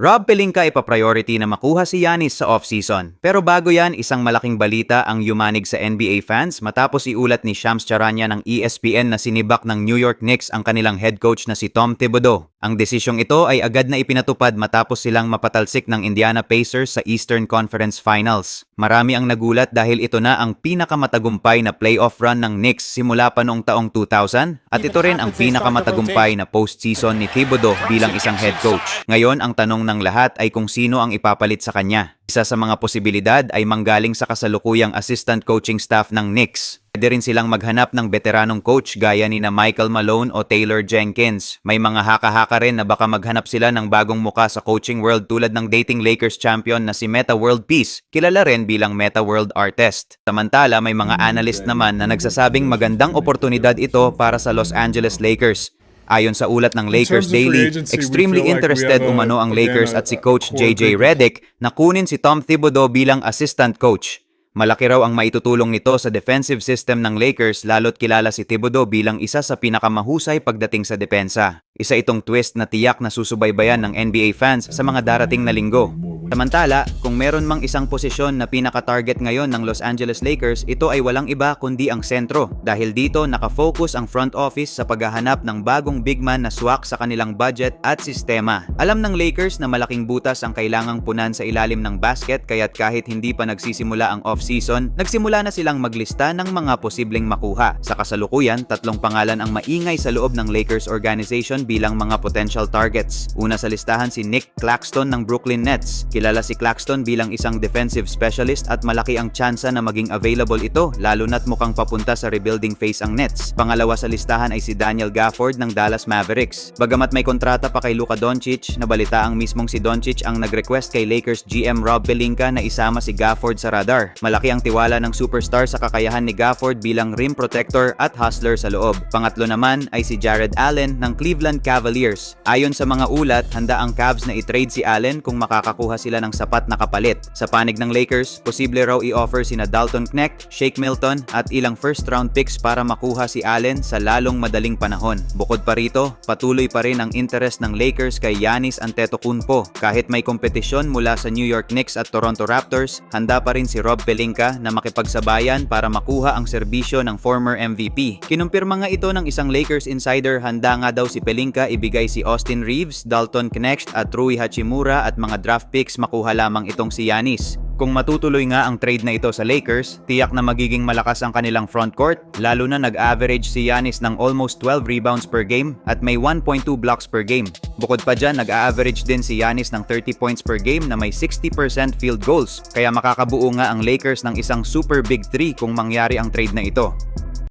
Rob Pelinka ipa-priority na makuha si Yanis sa off-season. Pero bago yan, isang malaking balita ang yumanig sa NBA fans matapos iulat ni Shams Charania ng ESPN na sinibak ng New York Knicks ang kanilang head coach na si Tom Thibodeau. Ang desisyong ito ay agad na ipinatupad matapos silang mapatalsik ng Indiana Pacers sa Eastern Conference Finals. Marami ang nagulat dahil ito na ang pinakamatagumpay na playoff run ng Knicks simula pa noong taong 2000 at ito rin ang pinakamatagumpay na postseason ni Thibodeau bilang isang head coach. Ngayon, ang tanong ng lahat ay kung sino ang ipapalit sa kanya. Isa sa mga posibilidad ay manggaling sa kasalukuyang assistant coaching staff ng Knicks. Pwede rin silang maghanap ng veteranong coach gaya ni na Michael Malone o Taylor Jenkins. May mga haka-haka rin na baka maghanap sila ng bagong muka sa coaching world tulad ng dating Lakers champion na si Meta World Peace, kilala rin bilang Meta World Artist. Samantala, may mga analyst naman na nagsasabing magandang oportunidad ito para sa Los Angeles Lakers. Ayon sa ulat ng Lakers Daily, agency, extremely like interested a- umano ang Lakers at si Coach JJ. Redick na kunin si Tom Thibodeau bilang assistant coach. Malaki raw ang maitutulong nito sa defensive system ng Lakers lalo't kilala si Thibodeau bilang isa sa pinakamahusay pagdating sa depensa. Isa itong twist na tiyak na susubaybayan ng NBA fans sa mga darating na linggo. Samantala, kung meron mang isang posisyon na pinaka-target ngayon ng Los Angeles Lakers, ito ay walang iba kundi ang sentro. Dahil dito, nakafocus ang front office sa paghahanap ng bagong big man na swak sa kanilang budget at sistema. Alam ng Lakers na malaking butas ang kailangang punan sa ilalim ng basket kaya't kahit hindi pa nagsisimula ang off-season, nagsimula na silang maglista ng mga posibleng makuha. Sa kasalukuyan, tatlong pangalan ang maingay sa loob ng Lakers organization bilang mga potential targets. Una sa listahan si Nick Claxton ng Brooklyn Nets. Kilala si Claxton bilang isang defensive specialist at malaki ang tsansa na maging available ito lalo na't mukhang papunta sa rebuilding phase ang Nets. Pangalawa sa listahan ay si Daniel Gafford ng Dallas Mavericks. Bagamat may kontrata pa kay Luka Doncic, nabalita ang mismong si Doncic ang nag-request kay Lakers GM Rob Pelinka na isama si Gafford sa radar. Malaki ang tiwala ng superstar sa kakayahan ni Gafford bilang rim protector at hustler sa loob. Pangatlo naman ay si Jared Allen ng Cleveland Cavaliers. Ayon sa mga ulat, handa ang Cavs na i-trade si Allen kung makakakuha sila ng sapat na kapalit. Sa panig ng Lakers, posible raw i-offer sina Dalton Knecht, Shake Milton at ilang first round picks para makuha si Allen sa lalong madaling panahon. Bukod pa rito, patuloy pa rin ang interest ng Lakers kay Giannis Antetokounmpo. Kahit may kompetisyon mula sa New York Knicks at Toronto Raptors, handa pa rin si Rob Pelinka na makipagsabayan para makuha ang serbisyo ng former MVP. Kinumpirma nga ito ng isang Lakers insider handa nga daw si Pelinka ibigay si Austin Reeves, Dalton Knecht at Rui Hachimura at mga draft picks makuha lamang itong si Giannis. Kung matutuloy nga ang trade na ito sa Lakers, tiyak na magiging malakas ang kanilang front court, lalo na nag-average si Giannis ng almost 12 rebounds per game at may 1.2 blocks per game. Bukod pa dyan, nag-average din si Giannis ng 30 points per game na may 60% field goals, kaya makakabuo nga ang Lakers ng isang super big 3 kung mangyari ang trade na ito.